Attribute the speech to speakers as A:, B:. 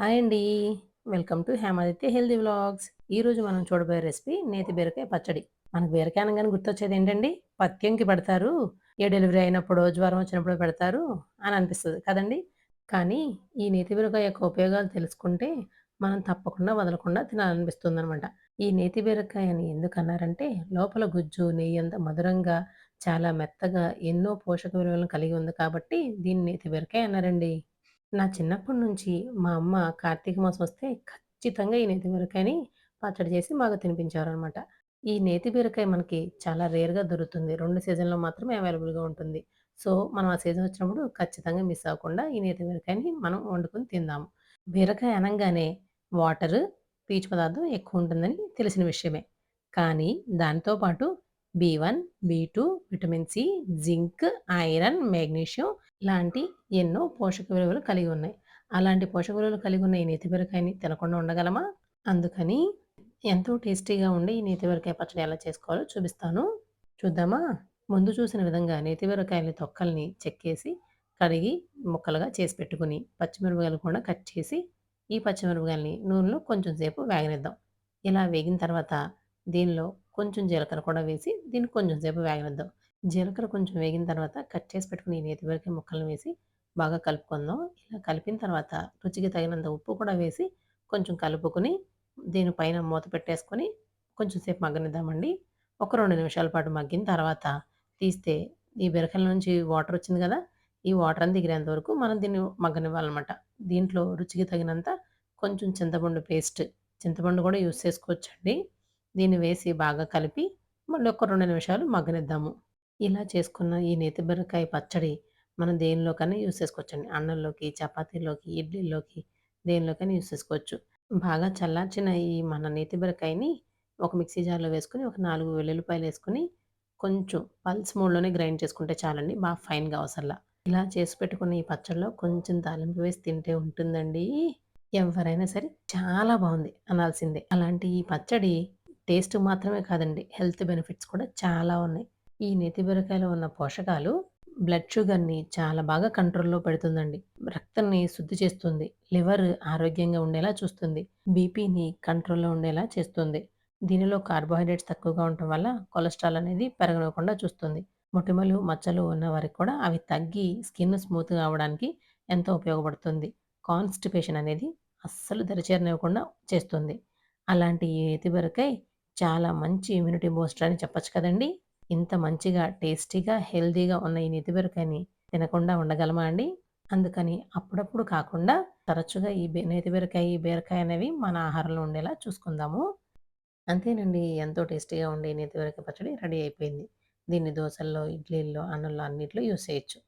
A: Hi అండి. Welcome to Hemaditya healthy vlogs. ఈరోజు మనం చూడబోయే రెసిపీ నేతి బీరకాయ పచ్చడి. మనకు బీరకాయ అనగానే గుర్తొచ్చేదేంటండి? పత్యంకి పెడతారు. ఏ డెలివరీ అయినప్పుడు జ్వరం వచ్చినప్పుడు పెడతారు అని అనిపిస్తుంది కదండీ! కానీ ఈ నేతి బీరకాయ యొక్క ఉపయోగాలు తెలుసుకుంటే మనం తప్పకుండా వదలకుండా తినాలనిపిస్తుందనమాట. ఈ నేతి బీరకాయని ఎందుకన్నారంటే లోపల గుజ్జు, నెయ్యంతా మధురంగా, చాలా మెత్తగా ఎన్నో పోషక విలువలను కలిగి ఉంది కాబట్టి దీన్ని నేతి బీరకాయ అన్నారండి. నా చిన్నప్పటి నుంచి మా అమ్మ కార్తీక మాసం వస్తే ఖచ్చితంగా ఈ నేతి బీరకాయని పచ్చడి చేసి మాకు తినిపించేవారనమాట. ఈ నేతి బీరకాయ మనకి చాలా రేర్‌గా దొరుకుతుంది. రెండు సీజన్‌లో మాత్రమే అవైలబుల్‌గా ఉంటుంది. సో, మనం ఆ సీజన్ వచ్చినప్పుడు ఖచ్చితంగా మిస్ అవ్వకుండా ఈ నేతి బీరకాయని మనం వండుకొని తిందాము. బీరకాయ అనగానే వాటర్ పీచు పదార్థం ఎక్కువ ఉంటుందని తెలిసిన విషయమే. కానీ దానితో పాటు B one, B two, vitamin C, zinc, iron, magnesium లాంటి ఎన్నో పోషక విలువలు కలిగి ఉన్నాయి. అలాంటి పోషక విలువలు కలిగి ఉన్న ఈ నేతిబీరకాయని తినకుండా ఉండగలమా? అందుకని ఎంతో టేస్టీగా ఉండే ఈ నేతిబీరకాయ పచ్చడి ఎలా చేసుకోవాలో చూపిస్తాను. చూద్దామా? ముందు చూసిన విధంగా నేతిబీరకాయని తొక్కల్ని చెక్కేసి, కడిగి ముక్కలుగా చేసి పెట్టుకుని పచ్చిమిరపకాయలు కూడా కట్ చేసి, ఈ పచ్చిమిరపకాయలని నూనెలో కొంచెం సేపు వేగనిద్దాం. ఇలా వేగిన తర్వాత దీనిలో కొంచెం జీలకర్ర కూడా వేసి, దీన్ని కొంచెం సేపు వేగనిద్దాం. జీలకర్ర కొంచెం వేగిన తర్వాత కట్ చేసి పెట్టుకుని నేతి వరకే ముక్కలను వేసి బాగా కలుపుకుందాం. ఇలా కలిపిన తర్వాత రుచికి తగినంత ఉప్పు కూడా వేసి కొంచెం కలుపుకొని దీనిపైన మూత పెట్టేసుకొని కొంచెం సేపు మగ్గనిద్దామండి. ఒక రెండు నిమిషాల పాటు మగ్గిన తర్వాత తీస్తే ఈ బీరకాయల నుంచి వాటర్ వచ్చింది కదా! ఈ వాటర్ అని దిగిరేంత వరకు మనం దీన్ని మగ్గనివ్వాలనమాట. దీంట్లో రుచికి తగినంత కొంచెం చింతపండు పేస్ట్, చింతపండు కూడా యూజ్ చేసుకోవచ్చండి. దీన్ని వేసి బాగా కలిపి మళ్ళీ ఒక రెండు నిమిషాలు మగ్గనిద్దాము. ఇలా చేసుకున్న ఈ నేతి బీరకాయ పచ్చడి మనం దేనిలోకైనా యూజ్ చేసుకోవచ్చండి. అన్నంలోకి, చపాతీలోకి, ఇడ్లీలోకి దేనిలోకైనా యూస్ చేసుకోవచ్చు. బాగా చల్లార్చిన ఈ మన నేతి బీరకాయని ఒక మిక్సీ జార్‌లో వేసుకొని, ఒక నాలుగు వెల్లుల్లిపాయలు వేసుకుని కొంచెం పల్స్ మూడ్లోనే గ్రైండ్ చేసుకుంటే చాలండి. బాగా ఫైన్‌గా అవసరంలా ఇలా చేసి పెట్టుకున్న ఈ పచ్చడిలో కొంచెం తాలింపు వేసి తింటే ఉంటుందండి. ఎవరైనా సరే చాలా బాగుంది అనాల్సిందే. అలాంటి ఈ పచ్చడి టేస్ట్ మాత్రమే కాదండి, హెల్త్ బెనిఫిట్స్ కూడా చాలా ఉన్నాయి. ఈ నేతి బీరకాయలో ఉన్న పోషకాలు బ్లడ్ షుగర్‌ని చాలా బాగా కంట్రోల్‌లో పెడుతుందండి. రక్తాన్ని శుద్ధి చేస్తుంది. లివర్ ఆరోగ్యంగా ఉండేలా చూస్తుంది. బీపీని కంట్రోల్‌లో ఉండేలా చేస్తుంది. దీనిలో కార్బోహైడ్రేట్స్ తక్కువగా ఉండటం వల్ల కొలెస్ట్రాల్ అనేది పెరగనివ్వకుండా చూస్తుంది. మొటిమలు, మచ్చలు ఉన్న వారికి కూడా అవి తగ్గి స్కిన్ స్మూత్‌గా అవ్వడానికి ఎంతో ఉపయోగపడుతుంది. కాన్‌స్టిపేషన్ అనేది అస్సలు దరిచేరనివ్వకుండా చేస్తుంది. అలాంటి ఈ నేతి చాలా మంచి ఇమ్యూనిటీ బూస్టర్ అని చెప్పొచ్చు కదండీ! ఇంత మంచిగా, టేస్టీగా, హెల్దీగా ఉన్న ఈ నేతి తినకుండా ఉండగలమా అండి? అందుకని అప్పుడప్పుడు కాకుండా తరచుగా ఈ బె నేతి బీరకాయ, ఈ బీరకాయ అనేవి మన ఆహారంలో ఉండేలా చూసుకుందాము. అంతేనండి. ఎంతో టేస్టీగా ఉండే ఈ నేతి పచ్చడి రెడీ అయిపోయింది. దీన్ని దోశల్లో ఇడ్లీల్లో, అన్నంలో అన్నిట్లో యూస్ చేయొచ్చు.